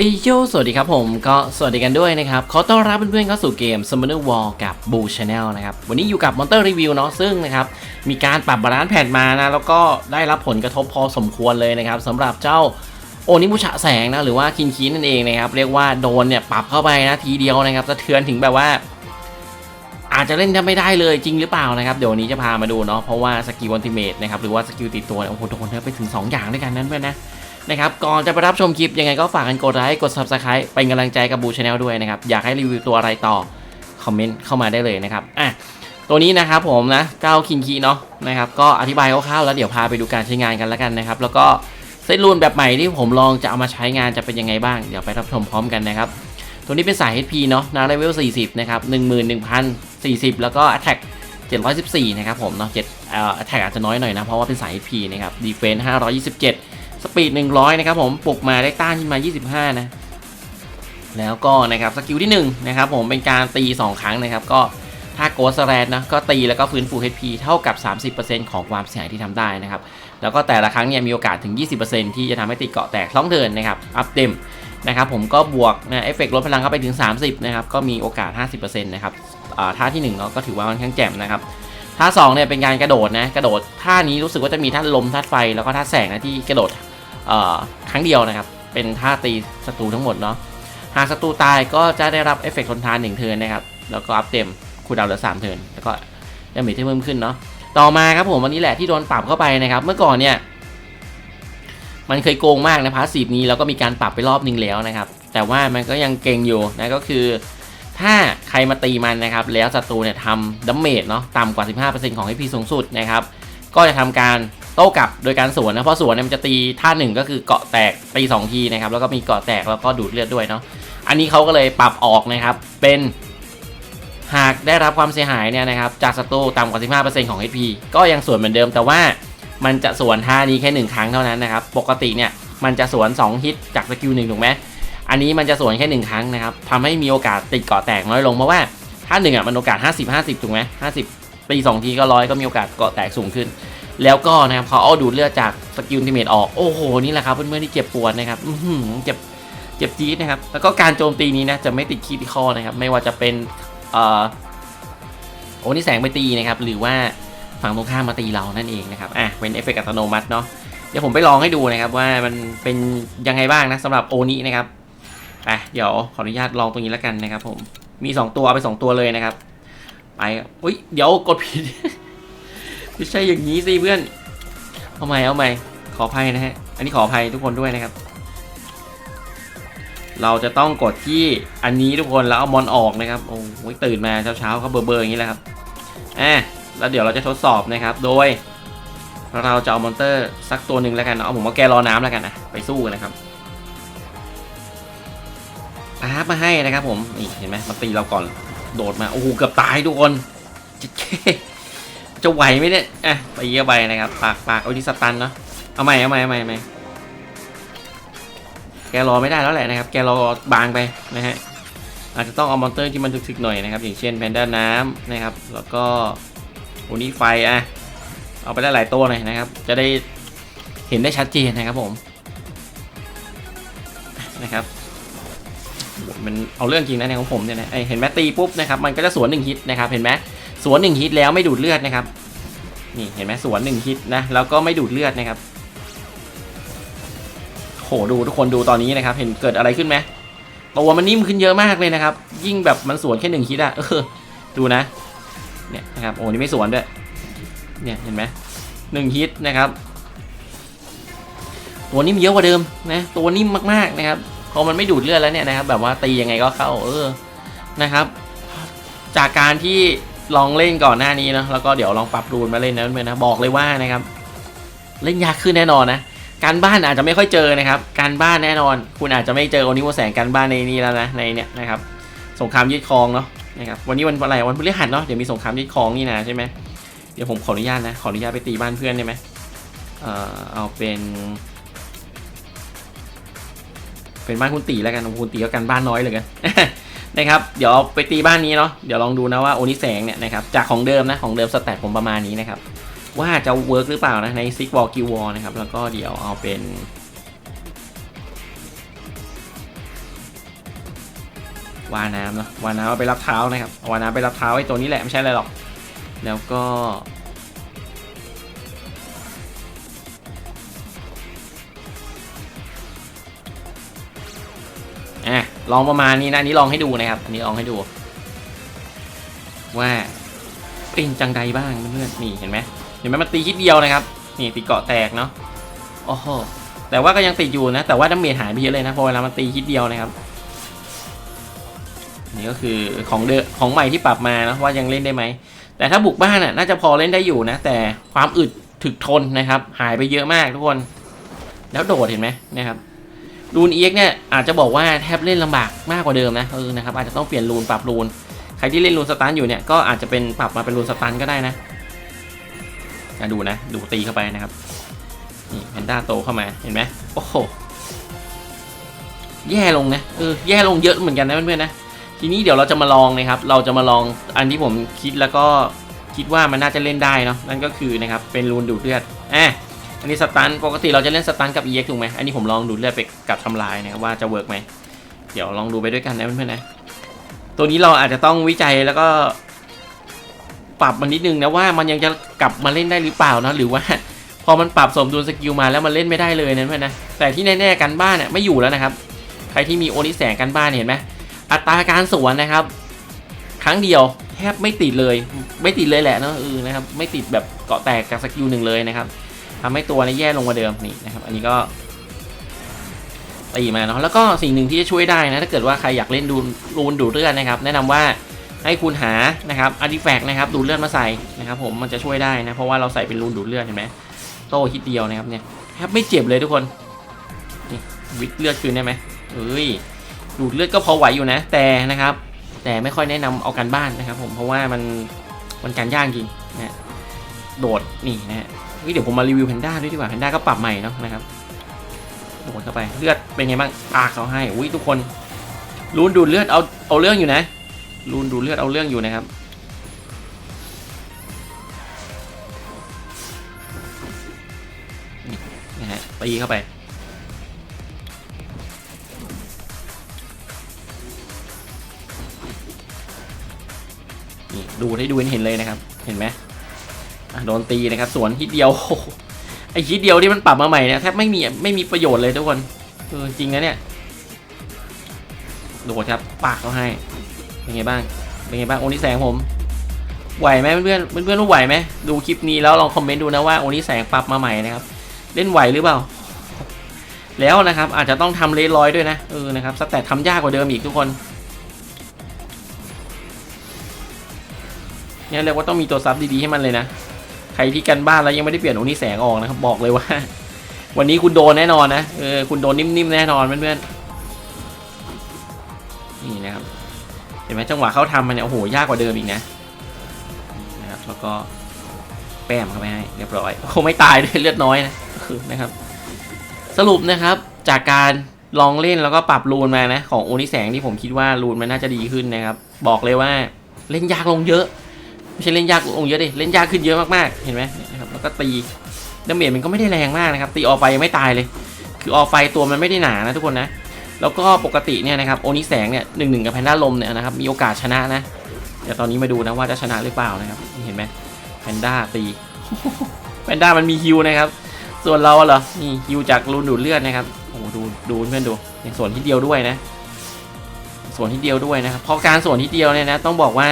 เอโยสวัสดีครับผมก็สวัสดีกันด้วยนะครับ ขอต้อนรับเพื่อนๆเข้าสู่เกม Summoner War กับ Boo Channel นะครับ วันนี้อยู่กับ Monster Review เนาะซึ่งนะครับ มีการปรับบาลานซ์แผ่นมานะ แล้วก็ได้รับผลกระทบพอสมควรเลยนะครับสำหรับเจ้าโอนิมุชะแสงนะ หรือว่าคินคีนนั่นเองนะครับ เรียกว่าโดนเนี่ยปรับเข้าไปนะทีเดียวนะครับสะเทือนถึงแบบว่า อาจจะเล่นไม่ได้เลยจริงหรือเปล่านะครับเดี๋ยววันนี้จะพามาดูเนาะเพราะว่าสกิลอันติเมตนะครับหรือว่าสกิลติดตัวเนี่ยโอ้โหโดนไปถึง 2 อย่างด้วยกันนั้นเพื่อนนะ นะครับก่อนจะไปรับชมคลิปยังไงก็ฝากกันกดไลค์กด Subscribe เป็นกำลังใจกับบูชาแนลด้วยนะครับอยากให้รีวิวตัวอะไรต่อคอมเมนต์เข้ามาได้เลยนะครับอะตัวนี้นะครับผมนะเจ้าคินคีเนาะนะครับก็อธิบายคร่าวๆแล้วเดี๋ยวพาไปดูการใช้งานกันแล้วกันนะครับแล้วก็เซตรูนแบบใหม่ที่ผมลองจะเอามาใช้งานจะเป็นยังไงบ้างเดี๋ยวไปรับชมพร้อมกันนะครับตัวนี้เป็นสาย HP เนาะนาเลเวล 40 นะครับ 11,040 แล้วก็ Attack 714 นะครับผมเนาะ7เอ่อ Attack อาจจะน้อยหน่อยนะ เพราะว่าเป็นสาย HP นะครับ Defense 527 สปีด 100 นะครับผมปลุกมาได้ต้านขึ้นมา 25 นะ แล้วก็นะครับสกิลที่1นะครับผมเป็นการตี 2 ครั้งนะครับ ก็ถ้าโกสแรดนะก็ตีแล้วก็ฟื้นฟู HP เท่ากับ 30%ของความเสียหายที่ทำได้นะครับ แล้วก็แต่ละครั้งเนี่ยมีโอกาสถึง 20%ที่จะทำให้ติดเกาะแตกท้องเทินนะครับอัพเต็มนะครับผมก็บวกนะเอฟเฟกลดพลังเข้าไปถึง 30 นะครับ ก็มีโอกาส 50%นะครับอ่าท่าที่1เนาะก็ถือว่าค่อนข้างแจ่มนะครับท่า2เนี่ยเป็นการกระโดดนะกระโดดท่านี้รู้สึกว่าจะมีท่าลมท่าไฟแล้วก็ท่าแสงนะที่กระโดดเอ่อ ครั้งเดียวนะครับ เป็นท่าตีศัตรูทั้งหมดเนาะหากศัตรูตายก็จะได้รับเอฟเฟกต์ทนทาน1เทิร์นนะครับ แล้วก็อัพเต็มคูดาวน์เหลือ3เทิร์นแล้วก็ดาเมจที่เพิ่มขึ้นเนาะต่อมาครับผมวันนี้แหละที่โดนปรับเข้าไปนะครับ เมื่อก่อนเนี่ย มันเคยโกงมากนะพาสีนี้แล้วก็มีการปรับไปรอบนึงแล้วนะครับ แต่ว่ามันก็ยังเก่งอยู่นะก็คือ ถ้าใครมาตีมันนะครับ แล้วศัตรูเนี่ยทำดัมเมจเนาะต่ำกว่า 15%ของ HP สูงสุดนะครับ ก็จะทำการ โต้กลับโดยการสวนนะเพราะสวนเนี่ยมันจะตีท่าหนึ่งก็คือเกาะแตกตี2ทีนะครับแล้วก็มีเกาะแตกแล้วก็ดูดเลือดด้วยเนาะอันนี้เขาก็เลยปรับออกนะครับเป็นหากได้รับความเสียหายเนี่ยนะครับจากศัตรูต่ำกว่า 15%ของ HP ก็ยังสวนเหมือนเดิมแต่ว่ามันจะสวนท่านี้แค่ 1 ครั้งเท่านั้นนะครับ ปกติเนี่ยมันจะสวน 2 ฮิตจากสกิลหนึ่งถูกไหมอันนี้มันจะสวนแค่หนึ่งครั้งนะครับทำให้มีโอกาสติดเกาะแตกน้อยลงเพราะว่าถ้าหนึ่งอะมันโอกาส 50 50 ถูกไหม50ตี2ทีก็ร้อยก็มีโอกาสเกาะแตกสูงขึ้น แล้วก็นะครับพอเอาดูดเลือดจากสกิลทิเมตออกโอ้โหนี่แหละครับเพื่อนๆที่เจ็บปวดนะครับหือเจ็บเจ็บจี๊ดนะครับแล้วก็การโจมตีนี้นะจะไม่ติดคีติคอนะครับไม่ว่าจะเป็นอโอ้นี่แสงไปตีนะครับหรือว่าฝั่งตรงข้ามมาตีเรานั่นเองนะครับอะเป็นเอฟเฟกต์อัตโนมัติเนาะเดี๋ยวผมไปลองให้ดูนะครับว่ามันเป็นยังไงบ้างนะสำหรับโอนี้นะครับไปเดี๋ยวขออนุญาตลองตรงนี้แล้วกันนะครับผมมี 2 ตัวเอาไป 2 ตัวเลยนะครับไปอุ้ยเดี๋ยวกดผิด ไม่ใช่อย่างนี้สิเพื่อน เอาใหม่เอาใหม่ขออภัยนะฮะ อันนี้ขออภัยทุกคนด้วยนะครับ เราจะต้องกดที่อันนี้ทุกคนแล้วเอามอนออกนะครับ โอ้ยตื่นมาเช้าๆก็เบอร์เบอร์อย่างนี้แหละครับอะแล้วเดี๋ยวเราจะทดสอบนะครับ โดย เราจะเอามอนเตอร์สักตัวหนึ่งแล้วกันเนาะเอาผมเอาแกรอน้ำแล้วกันนะไปสู้กันนะครับอาร์มาให้นะครับผมนี่เห็นไหมมาตีเราก่อนโดดมา โอ้โหเกือบตายทุกคนจะเจ๊ จะไหวไหมเนี่ยอะไปเยี่ยไปนะครับ ปากปากเอาที่สตันเนาะ เอาใหม่เอาใหม่เอาใหม่ใหม่แกรอไม่ได้แล้วแหละนะครับ แกรอบางไปนะฮะ อาจจะต้องเอามอนเตอร์ที่มันถึกๆหน่อยนะครับ อย่างเช่นแพนด้าน้ำนะครับ แล้วก็โอนี้ไฟอะ เอาไปได้หลายตัวหน่อยนะครับ จะได้เห็นได้ชัดเจนนะครับผม นะครับมันเอาเรื่องจริงนะในของผมเนี่ยนะเห็นไหมตีปุ๊บนะครับ มันก็จะสวนหนึ่งฮิตนะครับ เห็นไหม สวนหนึ่งฮิตแล้วไม่ดูดเลือดนะครับ นี่เห็นไหมสวนหนึ่งฮิตนะแล้วก็ไม่ดูดเลือดนะครับโหดูทุกคนดูตอนนี้นะครับ เห็นเกิดอะไรขึ้นไหมตัวมันนิ่มขึ้นเยอะมากเลยนะครับ ยิ่งแบบมันสวนแค่หนึ่งฮิตอะเออดูนะ เนี่ยนะครับโอ้นี่ไม่สวนด้วยเนี่ยเห็นไหมหนึ่งฮิตนะครับ ตัวนิ่มเยอะกว่าเดิมนะตัวนิ่มมากๆนะครับพอมันไม่ดูดเลือดแล้วเนี่ยนะครับ แบบว่าตียังไงก็เข้าเออนะครับ จากการที่ ลองเล่นก่อนหน้านี้เนะแล้วก็เดี๋ยวลองปรับรูนมาเล่นนะเพื่อนนะบอกเลยว่านะครับ เล่นยากขึ้นแน่นอนนะการบ้านอาจจะไม่ค่อยเจอนะครับการบ้านแน่นอน คุณอาจจะไม่เจอโอนิโมแสงการบ้านในนี้แล้วนะในเนี่ยนะครับสงครามยึดครองเนาะนะครับวันนี้วันอะไรวันพฤหัสเนาะเดี๋ยวมีสงครามยึดครองนี่นะใช่ไหมเดี๋ยวผมขออนุญาตนะขออนุญาตไปตีบ้านเพื่อนได้ไหมเอ่อเอาเป็น เป็นบ้านคุณตีแล้วกันคุณตีก็กันบ้านน้อยเลยกัน นะครับเดี๋ยวไปตีบ้านนี้เนาะเดี๋ยวลองดูนะว่าโอนิแสงเนี่ยนะครับจากของเดิมนะของเดิมสแตทผมประมาณนี้นะครับว่าจะเวิร์กหรือเปล่านะในซิกวอลกิววอนะครับแล้วก็เดี๋ยวเอาเป็นวาน้ำเนาะวาน้ำเอาไปรับเท้านะครับวาน้ำไปรับเท้าไอ้ตัวนี้แหละไม่ใช่อะไรหรอก แล้วก็ ลองประมาณนี้นะนี้ลองให้ดูนะครับอันนี้ลองให้ดู ว่าเป็นจังใดบ้างเพื่อนๆนี่เห็นไหมเห็นไหมมันตีคิดเดียวนะครับ นี่ตีเกาะแตกเนาะโอ้โหแต่ว่าก็ยังติดอยู่นะ แต่ว่าดาเมจหายไปเยอะเลยนะพอเวลามันตีคิดเดียวนะครับ นี่ก็คือของเดของใหม่ที่ปรับมานะว่ายังเล่นได้ไหมแต่ถ้าบุกบ้านน่ะน่าจะพอเล่นได้อยู่นะ แต่ความอึดถึกทนนะครับ หายไปเยอะมากทุกคน แล้วโดดเห็นไหมนะครับ รูนเอ็กเนี่ยอาจจะบอกว่าแทบเล่นลำบากมากกว่าเดิมนะเออนะครับอาจจะต้องเปลี่ยนรูนปรับรูนใครที่เล่นรูนสตันอยู่เนี่ยก็อาจจะเป็นปรับมาเป็นรูนสตันก็ได้นะอะดูนะดูตีเข้าไปนะครับนี่แพนด้าโตเข้ามาเห็นไหมโอ้โหแย่ลงนะเออแย่ลงเยอะเหมือนกันนะเพื่อนๆนะทีนี้เดี๋ยวเราจะมาลองนะครับ เราจะมาลองอันที่ผมคิดแล้วก็คิดว่ามันน่าจะเล่นได้เนาะนั่นก็คือนะครับเป็นรูนดูดเลือดอะ อันนี้สตันปกติเราจะเล่นสตันกับ EX ถูกไหมอันนี้ผมลองดูเลือดไปกับทำลายนะครับว่าจะเวิร์กไหมเดี๋ยวลองดูไปด้วยกันนะเพื่อนๆนะตัวนี้เราอาจจะต้องวิจัยแล้วก็ ปรับมันนิดนึงนะว่ามันยังจะกลับมาเล่นได้หรือเปล่านะหรือว่า พอมันปรับสมดุลสกิลมาแล้วมันเล่นไม่ได้เลยนะเพื่อนนะแต่ที่แน่ๆกันบ้านเนี่ยไม่อยู่แล้วนะครับ ใครที่มีโอนิแสงกันบ้านเห็นไหมอัตราการสวนนะครับ ครั้งเดียวแทบไม่ติดเลย ไม่ติดเลยแหละเนอะเออนะครับ ไม่ติดแบบเกาะแตกกับสกิลหนึ่งเลยนะครับ ทำให้ตัวนี่ยแย่ลงกว่าเดิมนี่นะครับ อันนี้ก็ตีมาเนาะแล้วก็สิ่งหนึ่งที่จะช่วยได้นะถ้าเกิดว่าใครอยากเล่นดูรูนดูดเลือดนะครับ แนะนำว่าให้คุณหานะครับอาร์ติแฟกต์นะครับดูดเลือดมาใส่นะครับ ผมมันจะช่วยได้นะเพราะว่าเราใส่เป็นรูนดูดเลือดเห็นไหมโต้คิดเดียวนะครับเนี่ยแทบไม่เจ็บเลยทุกคนนี่วิดเลือดคืนได้ไหมเอ้ยดูดเลือดก็พอไหวอยู่นะ แต่นะครับ แต่ไม่ค่อยแนะนำเอากันบ้านนะครับ ผมเพราะว่ามันมันการย่างจริงนะฮะโดดนี่นะฮะ เฮ้ยเดี๋ยวผมมารีวิวแพนด้าด้วยดีกว่าแพนด้าก็ปรับใหม่เนาะนะครับโดดเข้าไปเลือดเป็นไงบ้างปากเขาให้อุ้ยทุกคนรูนดูดเลือดเอาเอาเรื่องอยู่นะรูนดูดเลือดเอาเรื่องอยู่นะครับนี่นะฮะตีเข้าไปนี่ดูให้ดูเห็นเลยนะครับ เห็นไหม โดนตีนะครับ สวนฮิตเดียว ไอฮิตเดียวที่มันปรับมาใหม่เนี่ยแทบไม่มีไม่มีประโยชน์เลยทุกคนเออจริงนะเนี่ยโดดครับปากเขาให้ เป็นไงบ้าง เป็นไงบ้างโอนิแสงผม ไหวไหมเพื่อนเพื่อนเพื่อนรู้ไหวไหมดูคลิปนี้แล้วลองคอมเมนต์ดูนะว่าโอนิแสงปรับมาใหม่นะครับ เล่นไหวหรือเปล่า แล้วนะครับอาจจะต้องทำเลร้อยด้วยนะเออนะครับสแตททำยากกว่าเดิมอีกทุกคนเนี่ยเรียกว่าต้องมีตัวซับดีๆให้มันเลยนะ ครที่กันบ้านแล้วยังไม่ได้เปลี่ยนโอนิแสงออกนะครับบอกเลยว่า วันนี้คุณโดนแน่นอนนะเออคุณโดนนิ่มๆแน่นอนเพื่อนๆนี่นะครับเห็นไหมจังหวะเขาทำมันเนี่ยโอ้โหยากกว่าเดิมอีกนะนะครับแล้วก็แป้มเข้าไปให้เรียบร้อยโอ้ไม่ตายด้วยเลือดน้อยนะคือนะครับ สรุปนะครับจากการลองเล่นแล้วก็ปรับรูนมานะของโอนิแสงที่ผมคิดว่ารูนมันน่าจะดีขึ้นนะครับ บอกเลยว่าเล่นยากลงเยอะ ไม่ใช่เล่นยากลงเยอะดิเล่นยากขึ้นเยอะมากๆ เห็นไหมนะครับแล้วก็ตีดาเมจมันก็ไม่ได้แรงมากนะครับ ตีออกไปยังไม่ตายเลย คือออกไฟตัวมันไม่ได้หนานะทุกคนนะ แล้วก็ปกติเนี่ยนะครับโอนิแสงเนี่ยหนึ่งหนึ่งกับแพนด้าลมเนี่ยนะครับมีโอกาสชนะนะเดี๋ยวตอนนี้มาดูนะว่าจะชนะหรือเปล่านะครับเห็นไหมแพนด้าตีแพนด้ามันมีฮิวนะครับส่วนเราเหรอนี่ฮิวจากรูนดูดเลือดนะครับโอ้ดูดูเพื่อนดูอย่างส่วนที่เดียวด้วยนะ ส่วนที่เดียวด้วยนะครับพราะการส่วนที่เดียวเนี่ยนะต้องบอกว่า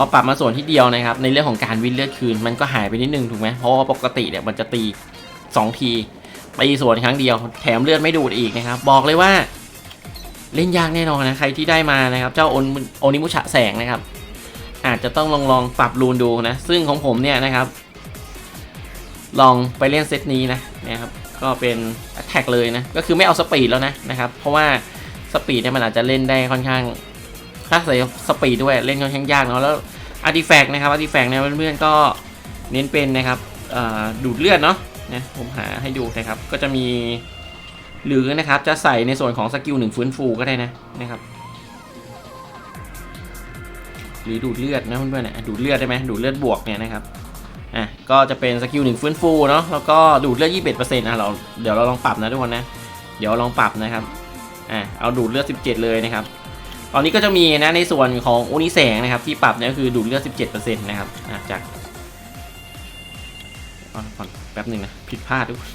พอปรับมาส่วนที่เดียวนะครับ ในเรื่องของการวินเลือดคืนมันก็หายไปนิดนึงถูกไหมเพราะว่าปกติเนี่ยมันจะตี 2 ทีตีส่วนครั้งเดียว แถมเลือดไม่ดูดอีกนะครับ บอกเลยว่า เล่นยากแน่นอนนะใครที่ได้มานะครับ เจ้าโอนโอนิมุชะแสงนะครับ อาจจะต้องลองลองปรับรูนดูนะ ซึ่งของผมเนี่ยนะครับ ลองไปเล่นเซตนี้นะนะครับ ก็เป็นแท็กเลยนะก็คือไม่เอาสปีดแล้วนะนะครับ เพราะว่าสปีดเนี่ยมันอาจจะเล่นได้ค่อนข้าง ถ้าใส่สปีดด้วยเล่นค่อนข้างยากเนาะแล้วอาร์ติแฟกต์นะครับอาร์ติแฟกต์เนี่ยเพื่อนๆก็เน้นเป็นนะครับดูดเลือดเนาะนะผมหาให้ดูนะครับ ก็จะมีหรือนะครับจะใส่ในส่วนของสกิลหนึ่งฟื้นฟูก็ได้นะนะครับ หรือดูดเลือดนะเพื่อนๆเนี่ยดูดเลือดได้ไหมดูดเลือดบวกเนี่ยนะครับอะก็จะเป็นสกิลหนึ่งฟื้นฟูเนาะแล้วก็ดูดเลือดยี่สิบเอ็ดเปอร์เซ็นต์อะเราเดี๋ยวเราลองปรับนะทุกคนนะ เดี๋ยวลองปรับนะครับอะเอาดูดเลือด17เลยนะครับ ตอนนี้ก็จะมีนะในส่วนของอุนิแสงนะครับที่ปรับเนี่ยก็คือดูดเลือด 17%นะครับอะจากเอาก่อนแป๊บหนึ่งนะผิดพลาดทุกคน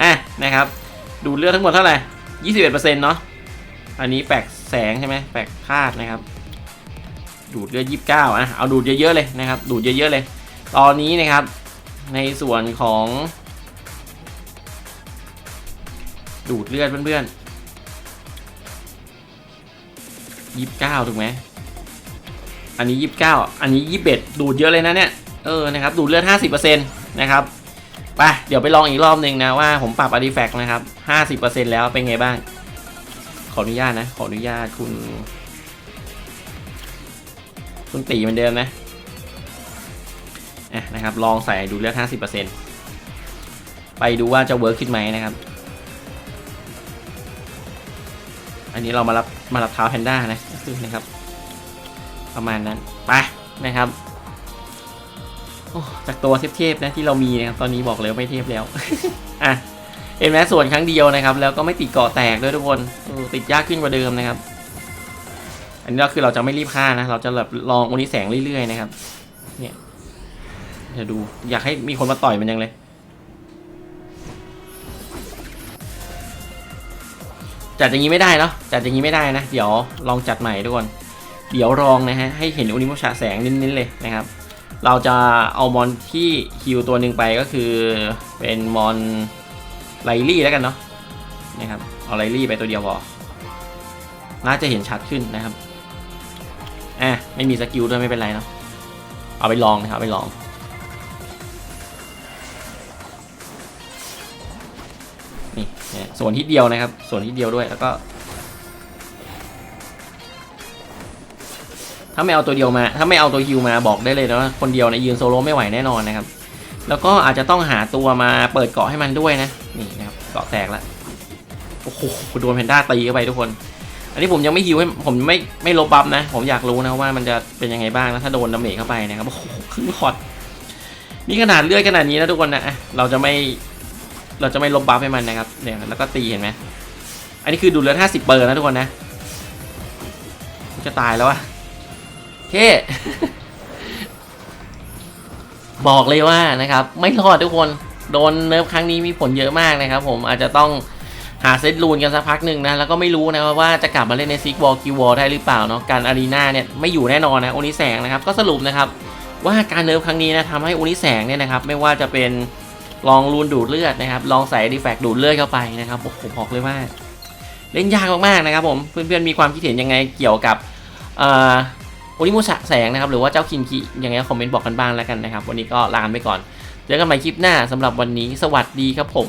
อะนะครับ ดูดเลือดทั้งหมดเท่าไหร่ 21%เนาะอันนี้แปลกแสงใช่ไหมแปลกธาตุนะครับ ดูดเลือด 29อะเอาดูดเยอะๆเลยนะครับ ดูดเยอะๆเลย ตอนนี้นะครับในส่วนของ ดูดเลือดเพื่อนๆ ยี่สิบเก้าถูกไหมอันนี้ยี่สิบเก้าอันนี้ยี่สิบเอ็ดดูดเยอะเลยนะเนี่ยเออนะครับดูดเลือดห้าสิบเปอร์เซ็นต์นะครับไปเดี๋ยวไปลองอีกรอบหนึ่งนะว่าผมปรับ artifact นะครับห้าสิบเปอร์เซ็นต์แล้วเป็นไงบ้าง ขออนุญาตนะ ขออนุญาตคุณ คุณตีเหมือนเดิมนะอะนะครับ ลองใส่ดูเลือดห้าสิบเปอร์เซ็นต์ไปดูว่าจะเวิร์กขึ้นไหมนะครับ อันนี้เรามารับ มารับเท้าแพนด้านะก็คือนะครับ ประมาณนั้นไปนะครับจากตัวเทพๆนะที่เรามีนะครับตอนนี้บอกเลยไม่เทพแล้วอะเห็นไหมส่วนครั้งเดียวนะครับ แล้วก็ไม่ติดเกาะแตกด้วยทุกคนติดยากขึ้นกว่าเดิมนะครับ อันนี้ก็คือเราจะไม่รีบฆ่านะ เราจะแบบลองโอนิแสงเรื่อยๆนะครับ เนี่ยเดี๋ยวดูอยากให้มีคนมาต่อยมันยังเลย จัดอย่างนี้ไม่ได้เนาะจัดอย่างนี้ไม่ได้นะ เดี๋ยวลองจัดใหม่ทุกคนเดี๋ยวลองนะฮะให้เห็นอุนิโมชาแสงน้นๆเลยนะครับ เราจะเอามอนที่ฮิวตัวหนึ่งไปก็คือเป็นมอนไลลี่แล้วกันเนาะนะครับเอาไลลี่ไปตัวเดียวพอน่าจะเห็นชัดขึ้นนะครับอะไม่มีสกิลด้วยไม่เป็นไรเนาะเอาไปลองนะครับไปลอง ส่วนที่เดียวนะครับ ส่วนที่เดียวด้วยแล้วก็ ถ้าไม่เอาตัวเดียวมา ถ้าไม่เอาตัวฮิวมาบอกได้เลยนะว่าคนเดียวนะยืนโซโล่ไม่ไหวแน่นอนนะครับ แล้วก็อาจจะต้องหาตัวมาเปิดเกาะให้มันด้วยนะนี่นะครับเกาะแตกแล้วโอ้โหโดนแพนด้าตีเข้าไปทุกคน อันนี้ผมยังไม่ฮิวให้ผมไม่ไม่ลบบัฟนะ ผมอยากรู้นะว่ามันจะเป็นยังไงบ้างนะถ้าโดนดาเมจเข้าไปนะครับโอ้โหครึ่งคอร์ดนี่ขนาดเลือดขนาดนี้นะทุกคนนะเราจะไม่ เราจะไม่ลบบัฟให้มันนะครับเนี่ยแล้วก็ตีเห็นไหมอันนี้คือดูเลือด50เปอร์นะทุกคนนะ จะตายแล้ววะเท่บอกเลยว่านะครับ ไม่รอดทุกคนโดนเนิร์ฟครั้งนี้มีผลเยอะมากนะครับ ผมอาจจะต้องหาเซตรูนกันสักพักหนึ่งนะแล้วก็ไม่รู้นะว่าจะกลับมาเล่นในซิกวอลกิวอลได้หรือเปล่าเนาะการอารีนาเนี่ยไม่อยู่แน่นอนนะโอนิแสงนะครับก็สรุปนะครับว่าการเนิร์ฟครั้งนี้นะทำให้โอนิแสงเนี่ยนะครับ ไม่ว่าจะเป็น ลองรูนดูดเลือดนะครับลองใส่ดีแฟกดูดเลือดเข้าไปนะครับผมบอกเลยว่า เล่นยากมากๆนะครับผมเพื่อนๆมีความคิดเห็นยังไงเกี่ยวกับโอนิมุสะแสงนะครับหรือว่าเจ้าคินคิยังไงคอมเมนต์บอกกันบ้างแล้วกันนะครับ วันนี้ก็ลาไปก่อนเจอกันใหม่คลิปหน้าสำหรับวันนี้สวัสดีครับผม